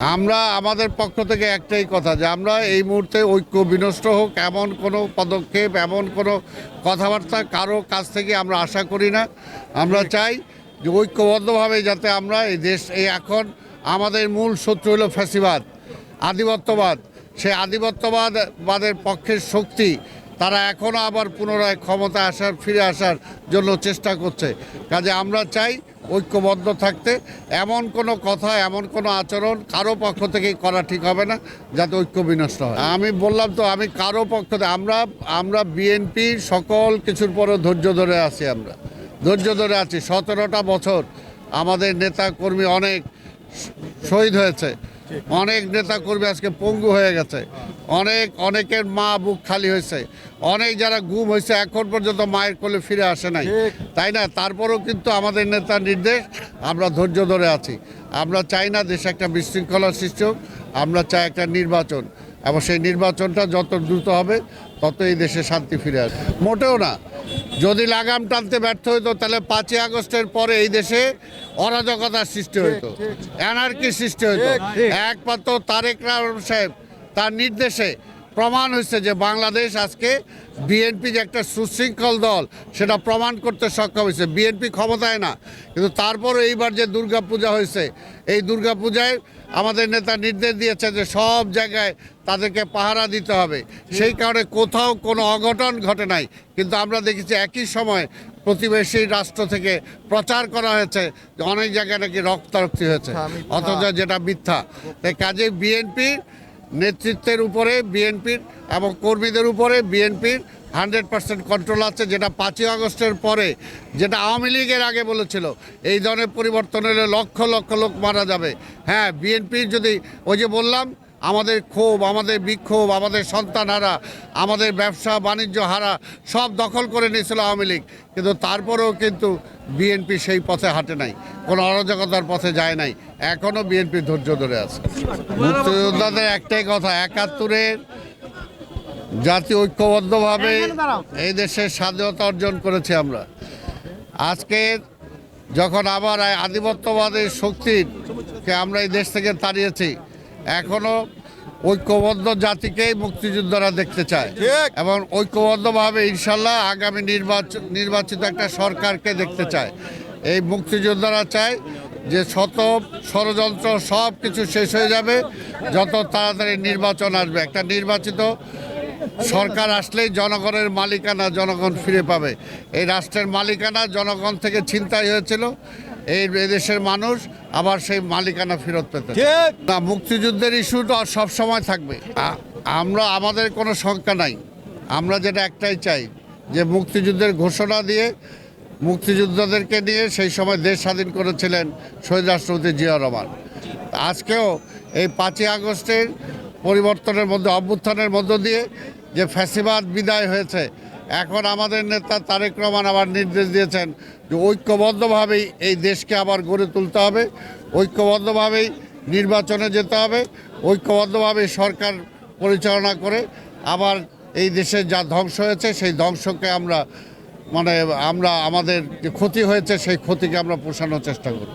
আমরা আমাদের পক্ষ থেকে একটাই কথা যে আমরা এই মুহূর্তে ঐক্য বিনষ্ট হোক এমন কোনো পদক্ষেপ এমন কোনো কথাবার্তা কারও কাছ থেকে আমরা আশা করি না। আমরা চাই যে ঐক্যবদ্ধভাবে যাতে আমরা এই দেশ এই এখন আমাদের মূল শত্রু হলো ফ্যাসিবাদ আধিপত্যবাদ। সেই আধিপত্যবাদ বাদের পক্ষের শক্তি তারা এখনও আবার পুনরায় ক্ষমতা আসার ফিরে আসার জন্য চেষ্টা করছে। কাজে আমরা চাই ঐক্যবদ্ধ থাকতে এমন কোনো কথা, এমন কোনো আচরণ কারও পক্ষ থেকেই করা ঠিক হবে না, যাতে ঐক্য বিনষ্ট হয়। আমি বললাম তো, আমি কারও পক্ষ থেকে, আমরা আমরা বিএনপি সকল কিছুর পরে ধৈর্য ধরে আছি আমরা। ধৈর্য ধরে আছি। সতেরোটা বছর আমাদের নেতা কর্মী অনেক শহীদ হয়েছে। অনেক নেতা কর্মী আজকে পঙ্গু হয়ে গেছে। অনেক অনেকের মা বুক খালি হয়েছে। অনেক যারা গুম হয়েছে এখন পর্যন্ত মায়ের কোলে ফিরে আসে নাই। তাই না? তারপরেও কিন্তু আমাদের নেতার নির্দেশ আমরা ধৈর্য ধরে আছি। আমরা চাই না দেশে একটা বিশৃঙ্খলা সৃষ্টি হোক আমরা চাই একটা নির্বাচন। এবং সেই নির্বাচনটা যত দ্রুত হবে তত এই দেশে শান্তি ফিরে আসবে। মোটেও না। যদি লাগাম টানতে ব্যর্থ হইতো তাহলে পাঁচই আগস্টের পরে এই দেশে অরাজকতার সৃষ্টি হইতো অ্যানার্কি সৃষ্টি হইতো। একমাত্র তারেক রাম সাহেব তার নির্দেশে প্রমাণ হয়েছে যে বাংলাদেশ আজকে বিএনপি যে একটা সুশৃঙ্খল দল সেটা প্রমাণ করতে সক্ষম হয়েছে। বিএনপি ক্ষমতায় না কিন্তু তারপরে এইবার যে দুর্গাপূজা হয়েছে এই দুর্গাপূজায় আমাদের নেতা নির্দেশ দিয়েছে যে সব জায়গায় তাদেরকে পাহারা দিতে হবে। সেই কারণে কোথাও কোনো অঘটন ঘটে নাই কিন্তু আমরা দেখেছি একই সময় প্রতিবেশী রাষ্ট্র থেকে প্রচার করা হয়েছে যে অনেক জায়গায় নাকি রক্তারক্তি হয়েছে অথচ যেটা মিথ্যা। তাই কাজে বিএনপি নেতৃত্বের উপরে বিএনপির এবং কর্মীদের উপরে বিএনপির হান্ড্রেড পার্সেন্ট কন্ট্রোল আছে, যেটা পাঁচই আগস্টের পরে, যেটা আওয়ামী লীগের আগে বলেছিল, এই ধরনের পরিবর্তন হলে লক্ষ লক্ষ লোক মারা যাবে। হ্যাঁ বিএনপির যদি ওই যে বললাম আমাদের ক্ষোভ আমাদের বিক্ষোভ আমাদের সন্তান হারা আমাদের ব্যবসা বাণিজ্য হারা সব দখল করে নিয়েছিল আওয়ামী লীগ। কিন্তু তারপরেও কিন্তু বিএনপি সেই পথে হাঁটে নাই কোনো অরাজকতার পথে যায় নাই এখনও বিএনপি ধৈর্য ধরে আছে। মুক্তিযোদ্ধাদের একটাই কথা একাত্তরের জাতি ঐক্যবদ্ধভাবে এই দেশের স্বাধীনতা অর্জন করেছি আমরা। আজকে যখন আবার আধিপত্যবাদের শক্তিকে আমরা এই দেশ থেকে তাড়িয়েছি এখনও ঐক্যবদ্ধ জাতিকেই মুক্তিযোদ্ধারা দেখতে চায়। এবং ঐক্যবদ্ধভাবে ইনশাল্লাহ আগামী নির্বাচন নির্বাচিত একটা সরকারকে দেখতে চায়। এই মুক্তিযোদ্ধারা চায় যে শত ষড়যন্ত্র সব কিছু শেষ হয়ে যাবে যত তাড়াতাড়ি নির্বাচন আসবে। একটা নির্বাচিত সরকার আসলেই জনগণের মালিকানা জনগণ ফিরে পাবে। এই রাষ্ট্রের মালিকানা জনগণ থেকে ছিনতাই হয়েছিল এই দেশের মানুষ আবার সেই মালিকানা ফেরত পেতে। না মুক্তিযুদ্ধের ইস্যুটা সবসময় থাকবে। আমরা আমাদের কোনো শঙ্কা নাই। আমরা যেটা একটাই চাই যে মুক্তিযুদ্ধের ঘোষণা দিয়ে মুক্তিযোদ্ধাদেরকে নিয়ে সেই সময় দেশ স্বাধীন করেছিলেন শহীদ রাষ্ট্রপতি জিয়া রহমান। আজকেও এই পাঁচই আগস্টের পরিবর্তনের মধ্যে অভ্যুত্থানের মধ্য দিয়ে যে ফ্যাসিবাদ বিদায় হয়েছে, এখন আমাদের নেতা তারেক রহমান আবার নির্দেশ দিয়েছেন যে ঐক্যবদ্ধভাবেই এই দেশকে আবার গড়ে তুলতে হবে, ঐক্যবদ্ধভাবেই নির্বাচনে যেতে হবে, ঐক্যবদ্ধভাবেই সরকার পরিচালনা করে আবার এই দেশের যা ধ্বংস হয়েছে, সেই ধ্বংসকে আমরা মানে আমরা, আমাদের যে ক্ষতি হয়েছে, সেই ক্ষতিকে আমরা পোষানোর চেষ্টা করব।